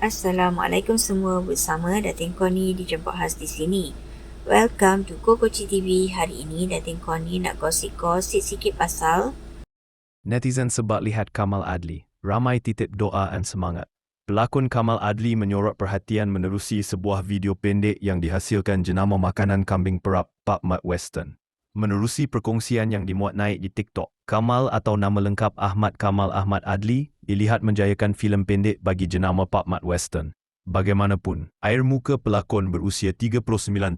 Assalamualaikum semua bersama Datin Koni dijemput khas di sini. Welcome to Kokoci TV. Hari ini Datin Koni nak gosip-gosip sikit pasal Netizen sebab lihat Kamal Adli, ramai titip doa dan semangat. Pelakon Kamal Adli menyorot perhatian menerusi sebuah video pendek yang dihasilkan jenama makanan kambing perap Pak Mat Western. Menerusi perkongsian yang dimuat naik di TikTok, Kamal atau nama lengkap Ahmad Kamal Ahmad Adli dilihat menjayakan filem pendek bagi jenama Pak Mat Western. Bagaimanapun, air muka pelakon berusia 39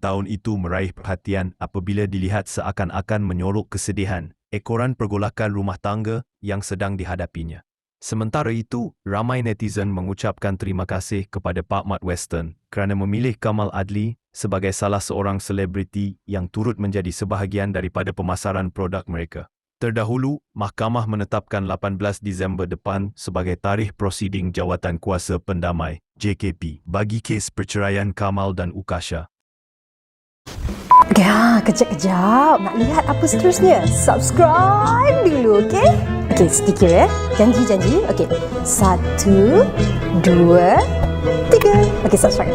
tahun itu meraih perhatian apabila dilihat seakan-akan menyorok kesedihan ekoran pergolakan rumah tangga yang sedang dihadapinya. Sementara itu, ramai netizen mengucapkan terima kasih kepada Pak Mat Western kerana memilih Kamal Adli sebagai salah seorang selebriti yang turut menjadi sebahagian daripada pemasaran produk mereka. Terdahulu, mahkamah menetapkan 18 Disember depan sebagai tarikh prosiding Jawatan Kuasa Pendamai JKP bagi kes perceraian Kamal dan Ukasha. Ya, kejap-kejap. Nak lihat apa seterusnya? Subscribe dulu, okey? Okey, sedikit ya. Janji-janji. Okey. Satu, dua, tiga. Okey, subscribe.